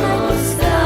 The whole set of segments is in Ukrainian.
night was.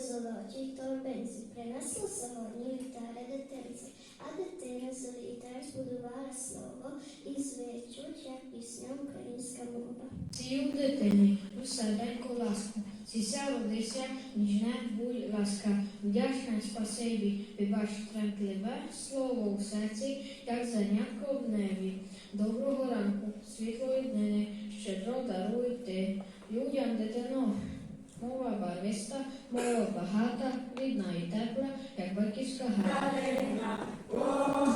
Золотій торбинці. Принесла сьогодні літари дитинці, а дитина з літар збудувала слово і звичуть, як пісня українська мова. Сію дитині, у серденьку ласку, сіся родися, ніжне будь ласка, вдячна спасибі, вибач трентливе слово у серці, як зернятко в небі. Доброго ранку, світлої днини, щедро даруй ти людям дитино. Мова барвиста, мова багата, рідна і тепла, як батьківська гра. Червону